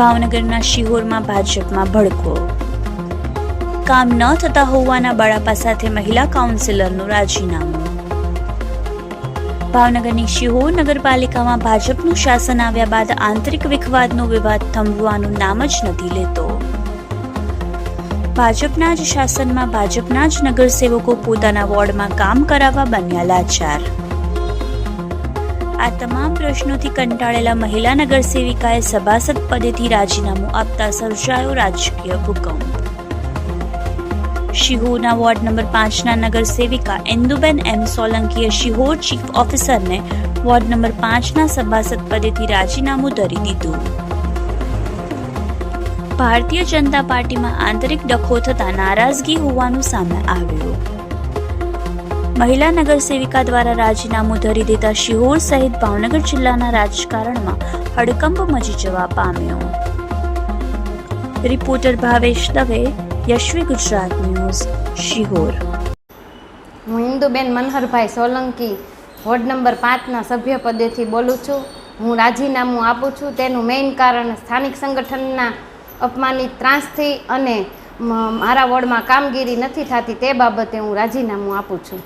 ભાવનગરના શિહોરમાં ભાજપમાં ભડકો. કામ ન થતા હોવાના બળાપા સાથે મહિલા કાઉન્સિલરનું રાજીનામું. ભાવનગરની શિહોર નગરપાલિકામાં ભાજપનું શાસન આવ્યા બાદ આંતરિક વિખવાદનો વિવાદ થંભવાનું નામ જ નથી લેતો. ભાજપના જ શાસનમાં ભાજપના જ નગરસેવકો પોતાના વોર્ડમાં કામ કરાવવા બન્યા લાચાર. આ તમામ પ્રશ્નોથી કંટાળેલા મહિલા નગરસેવિકાએ સભાસદ પદેથી રાજીનામું આપતા સર્જાયો રાજકીય ભૂકંપ. શિહોરના વોર્ડ નંબર પાંચના નગરસેવિકા ઇન્દુબેન એમ સોલંકીએ શિહોર ચીફ ઓફિસરને વોર્ડ નંબર પાંચના સભાસદ પદેથી રાજીનામું ધરી દીધું. ભારતીય જનતા પાર્ટીમાં આંતરિક ડખો થતા નારાજગી હોવાનું સામે આવ્યું. મહિલા નગરસેવિકા દ્વારા રાજીનામું ધરી દેતા શિહોર સહિત ભાવનગર જિલ્લાના રાજકારણમાં હડકંપ મચી જવા પામ્યો. Reporter Bhavesh Dave, Yashvi Gujarat news, Sihor. હું ઇન્દુબેન મનહરભાઈ સોલંકી, વોર્ડ નંબર પાંચના સભ્ય પદેથી બોલું છું. હું રાજીનામું આપું છું. તેનું મેઇન કારણ સ્થાનિક સંગઠનના અપમાનિત ત્રાસથી અને મારા વોર્ડમાં કામગીરી નથી થતી તે બાબતે હું રાજીનામું આપું છું.